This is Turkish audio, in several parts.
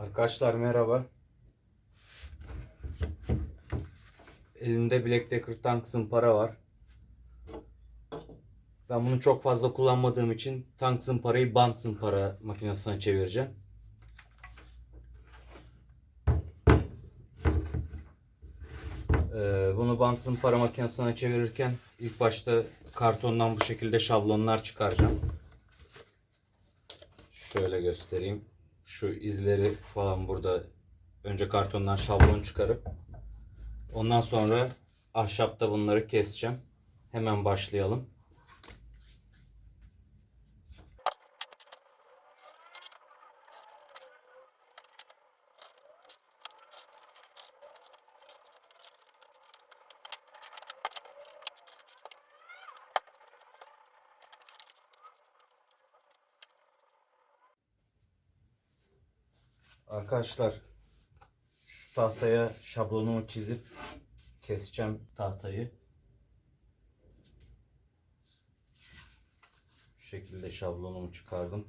Arkadaşlar merhaba. Elimde Black Decker tank zımpara var. Ben bunu çok fazla kullanmadığım için tank zımparayı bant zımpara makinesine çevireceğim. Ee, bunu bant zımpara makinesine çevirirken ilk başta kartondan bu şekilde şablonlar çıkaracağım. Şöyle göstereyim. Şu izleri falan burada önce kartondan şablon çıkarıp ondan sonra ahşapta bunları keseceğim. Hemen başlayalım. Arkadaşlar şu tahtaya şablonumu çizip keseceğim tahtayı. Şu şekilde şablonumu çıkardım.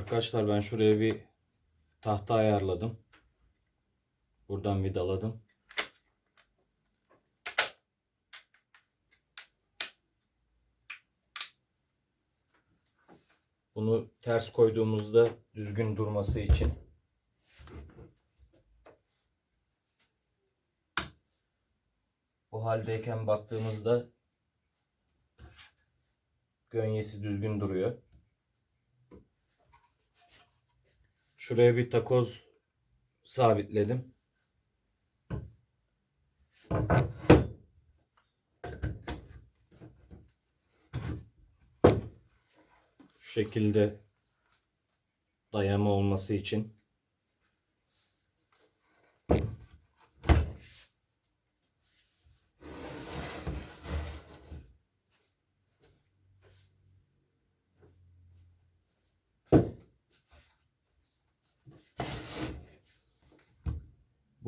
Arkadaşlar ben şuraya bir tahta ayarladım. Buradan vidaladım. Bunu ters koyduğumuzda düzgün durması için bu haldeyken baktığımızda gönyesi düzgün duruyor. Şuraya bir takoz sabitledim. Şu şekilde dayama olması için.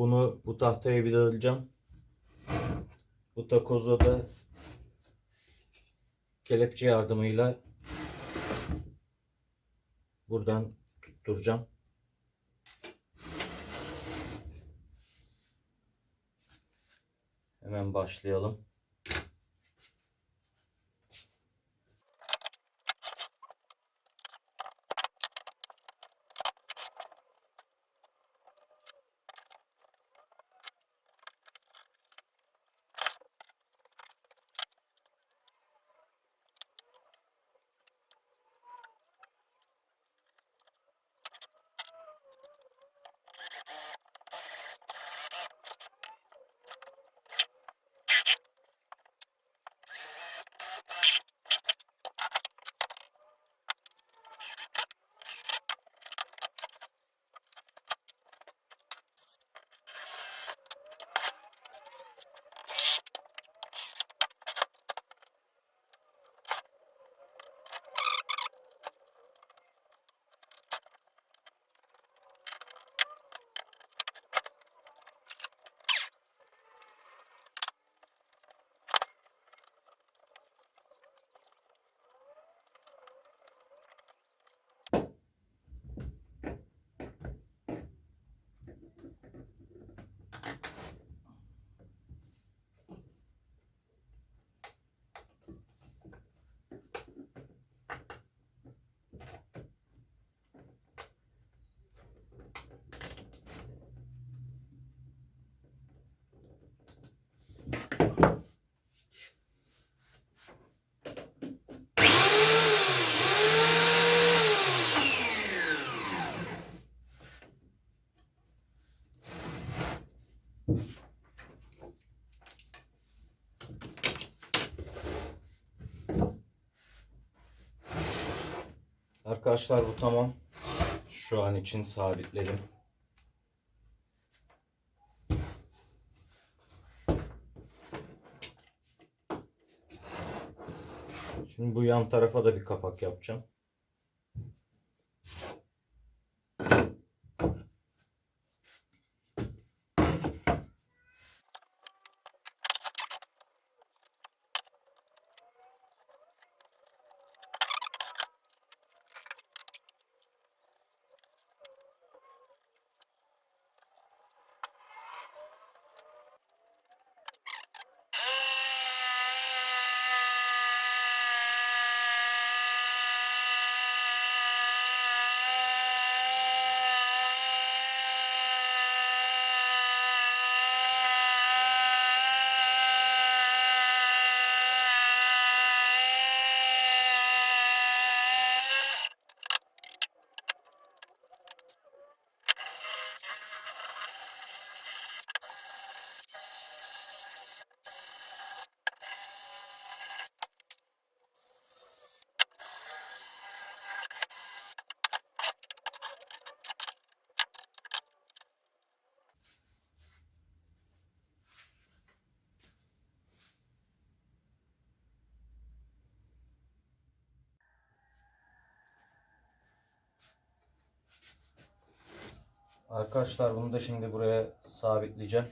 Bunu bu tahtaya vidalayacağım. Bu takoza da kelepçe yardımıyla buradan tutturacağım. Hemen başlayalım. Arkadaşlar bu tamam. Şu an için sabitledim. Şimdi bu yan tarafa da bir kapak yapacağım. Arkadaşlar bunu da şimdi buraya sabitleyeceğim.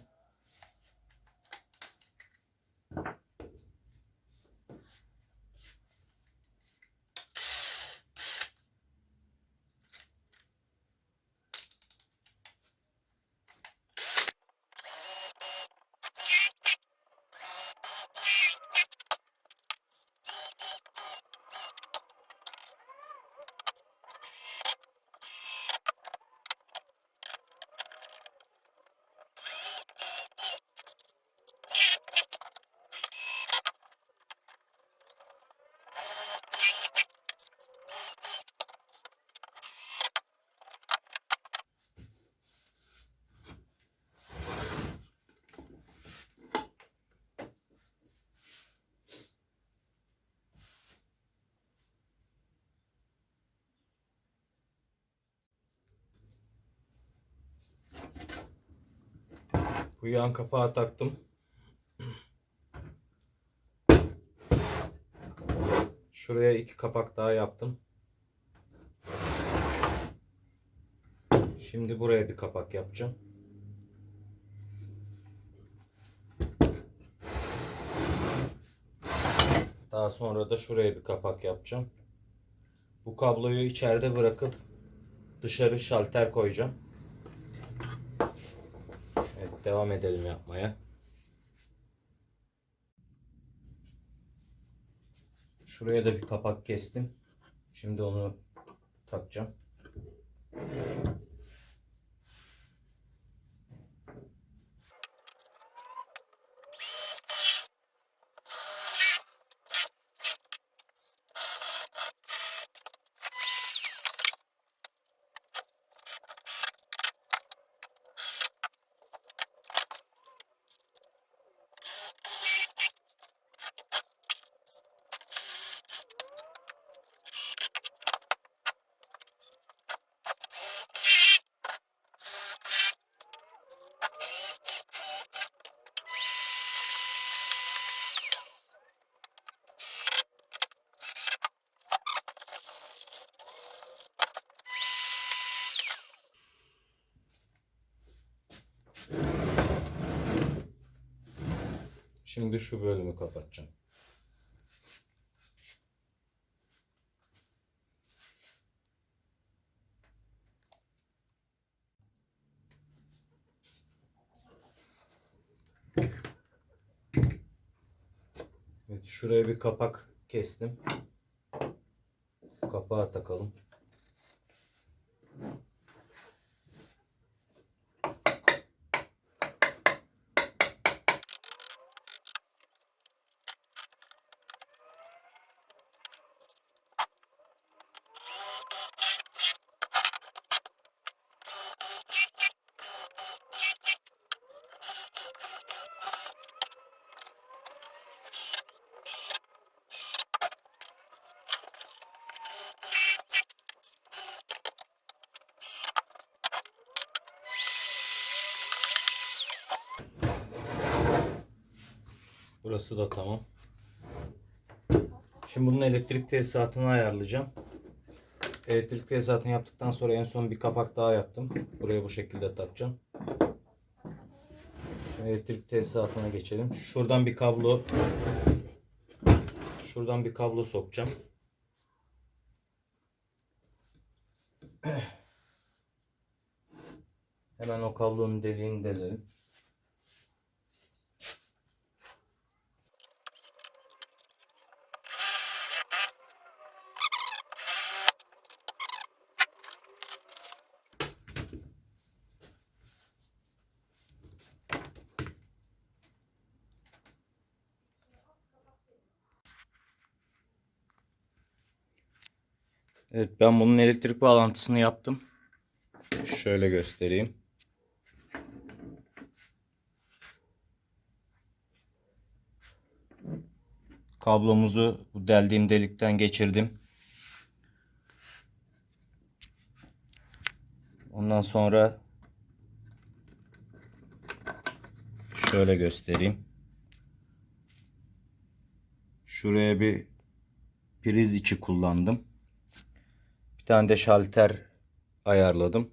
Bu yan kapağı taktım. Şuraya iki kapak daha yaptım. Şimdi buraya bir kapak yapacağım. Daha sonra da şuraya bir kapak yapacağım. Bu kabloyu içeride bırakıp dışarı şalter koyacağım. Devam edelim yapmaya. Şuraya da bir kapak kestim. Şimdi onu takacağım. Şimdi şu bölümü kapatacağım. Evet, şuraya bir kapak kestim. Kapağı takalım. Burası da tamam. Şimdi bunun elektrik tesisatını ayarlayacağım. Elektrik tesisatını yaptıktan sonra en son bir kapak daha yaptım. Buraya bu şekilde takacağım. Şimdi elektrik tesisatına geçelim. Şuradan bir kablo Şuradan bir kablo sokacağım. Hemen o kablonun deliğini delelim. Evet ben bunun elektrik bağlantısını yaptım. Şöyle göstereyim. Kablomuzu bu deldiğim delikten geçirdim. Ondan sonra şöyle göstereyim. Şuraya bir priz içi kullandım. Tane de şalter ayarladım.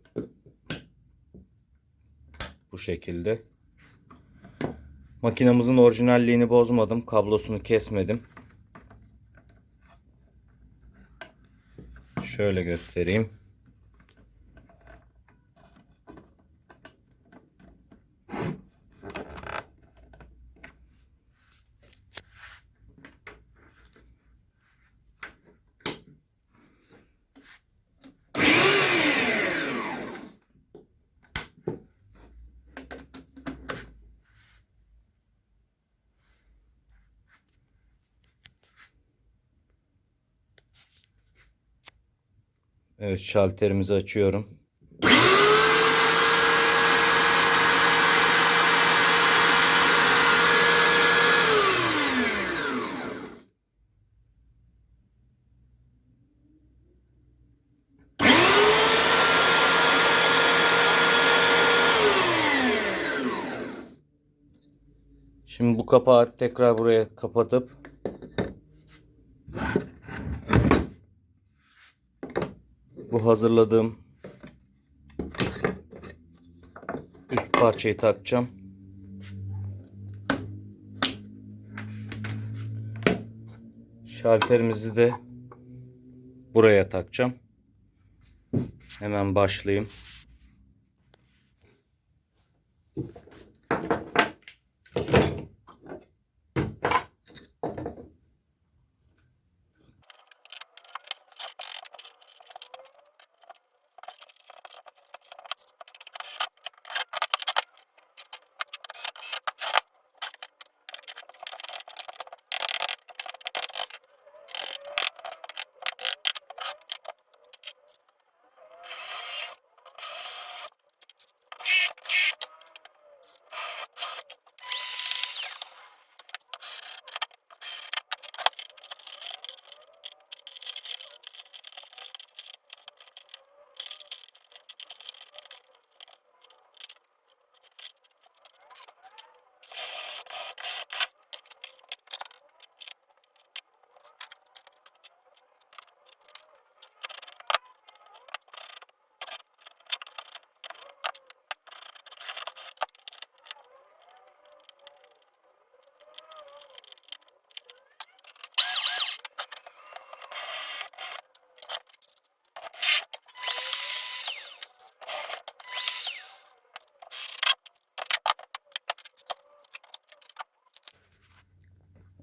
Bu şekilde. Makinamızın orijinalliğini bozmadım. Kablosunu kesmedim. Şöyle göstereyim. Evet şalterimizi açıyorum. Şimdi bu kapağı tekrar buraya kapatıp bu hazırladığım üst parçayı takacağım. Şalterimizi de buraya takacağım. Hemen başlayayım.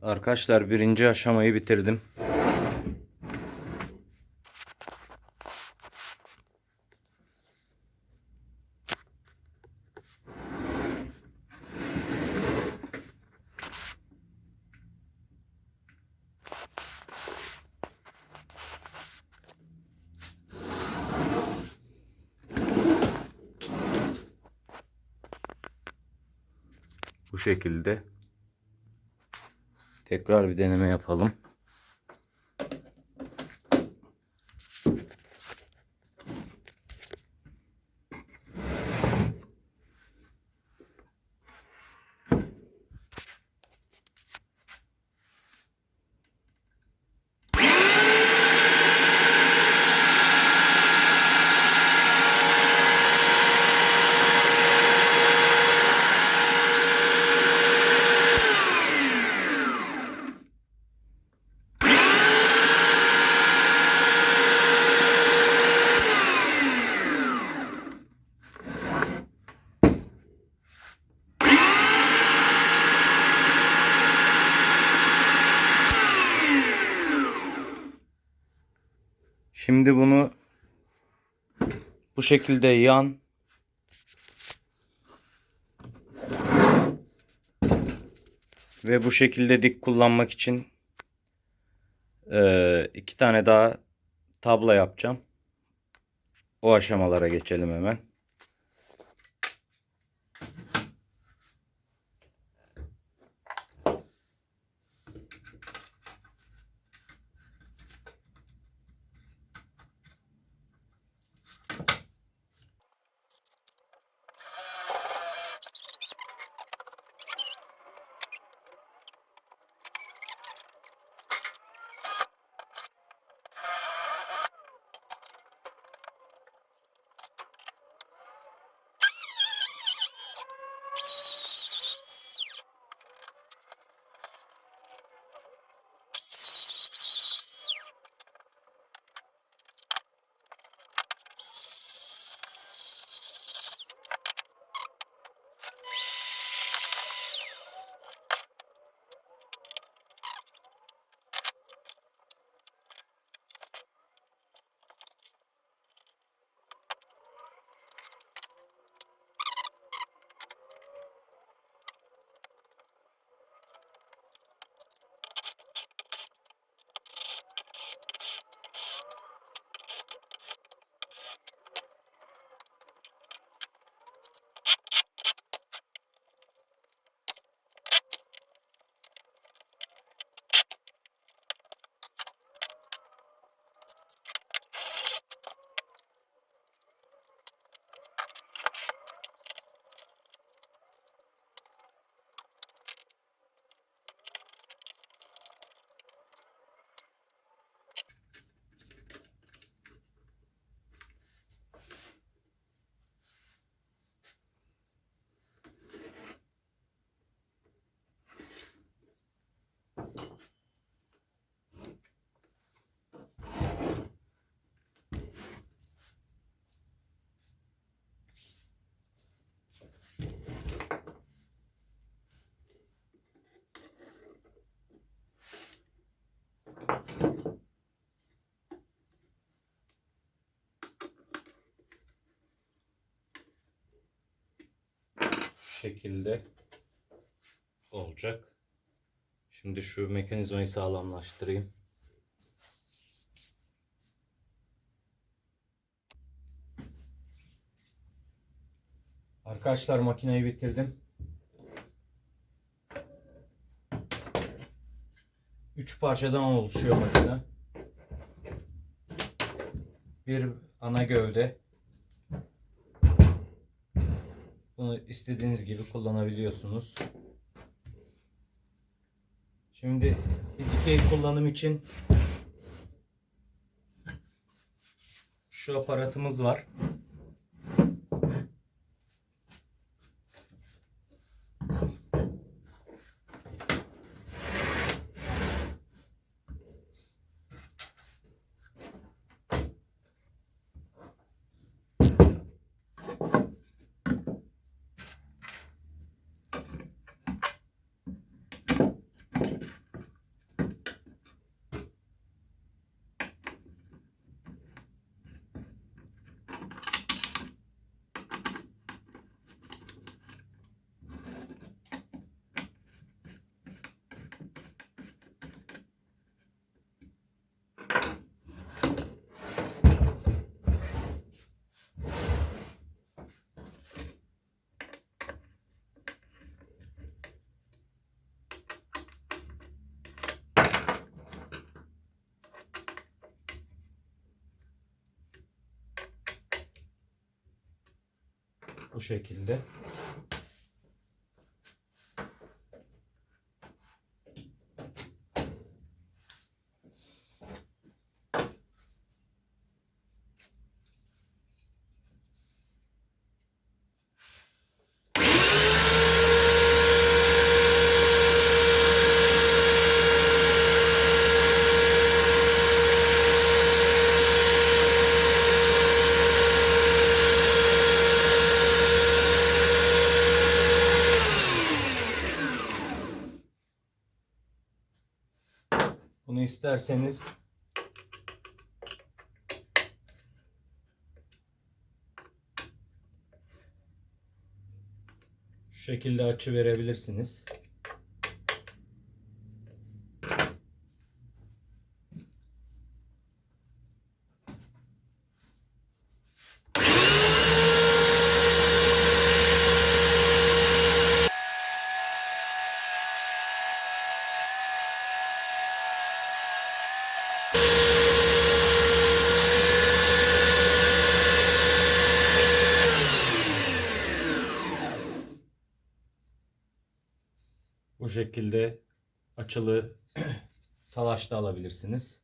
Arkadaşlar birinci aşamayı bitirdim. Bu şekilde. Tekrar bir deneme yapalım. Şimdi bunu bu şekilde yan ve bu şekilde dik kullanmak için eee, iki tane daha tabla yapacağım. O aşamalara geçelim hemen. Şekilde olacak. Şimdi şu mekanizmayı sağlamlaştırayım. Arkadaşlar makineyi bitirdim. 3 parçadan oluşuyor makine. Bir ana gövde. Bunu istediğiniz gibi kullanabiliyorsunuz. Şimdi dikey kullanım için şu aparatımız var. Bu şekilde. İsterseniz şekilde açı verebilirsiniz. Bu şekilde açılı talaş da alabilirsiniz.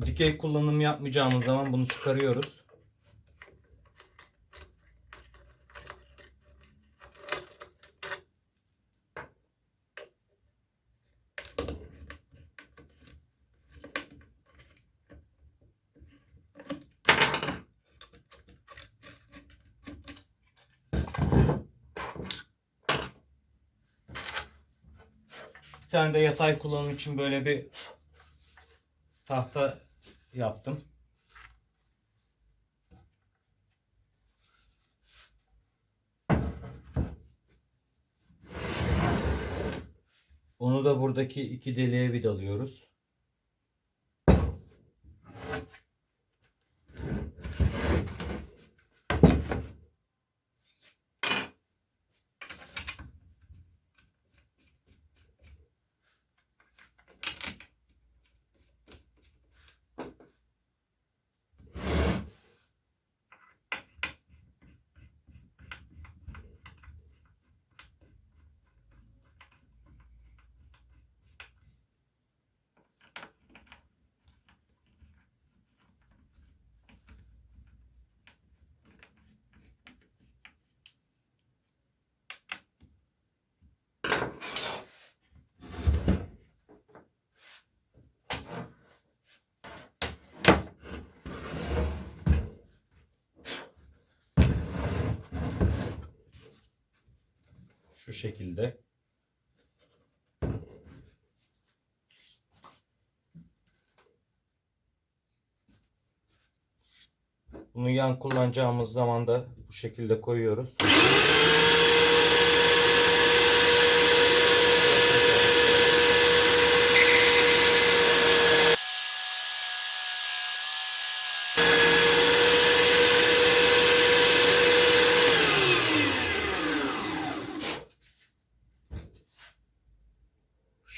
Dikey kullanım yapmayacağımız zaman bunu çıkarıyoruz. Tane de yatay kullanım için böyle bir tahta yaptım. Onu da buradaki iki deliğe vidalıyoruz. Şu şekilde. Bunu yan kullanacağımız zaman da bu şekilde koyuyoruz.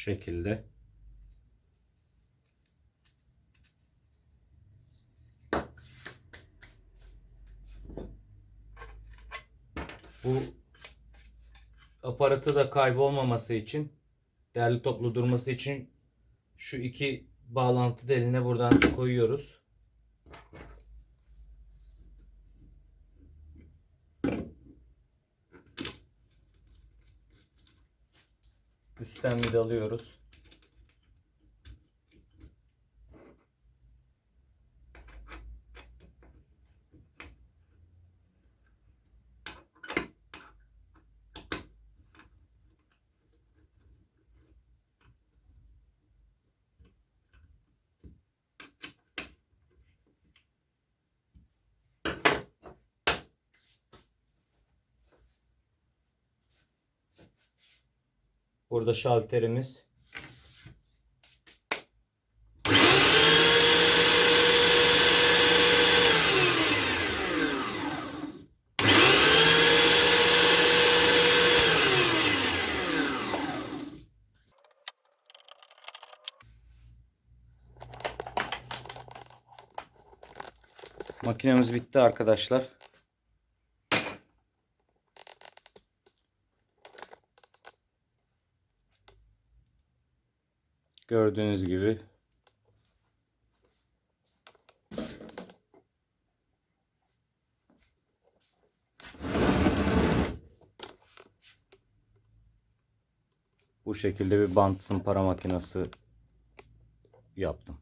Bu şekilde. Bu aparatı da kaybolmaması için değerli toplu durması için şu iki bağlantı deline buradan koyuyoruz. Üstten vidalıyoruz. Burada şalterimiz. Makinemiz bitti arkadaşlar. Gördüğünüz gibi bu şekilde bir bant sımpara makinesi yaptım.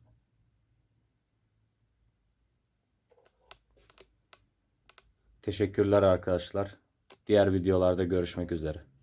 Teşekkürler arkadaşlar. Diğer videolarda görüşmek üzere.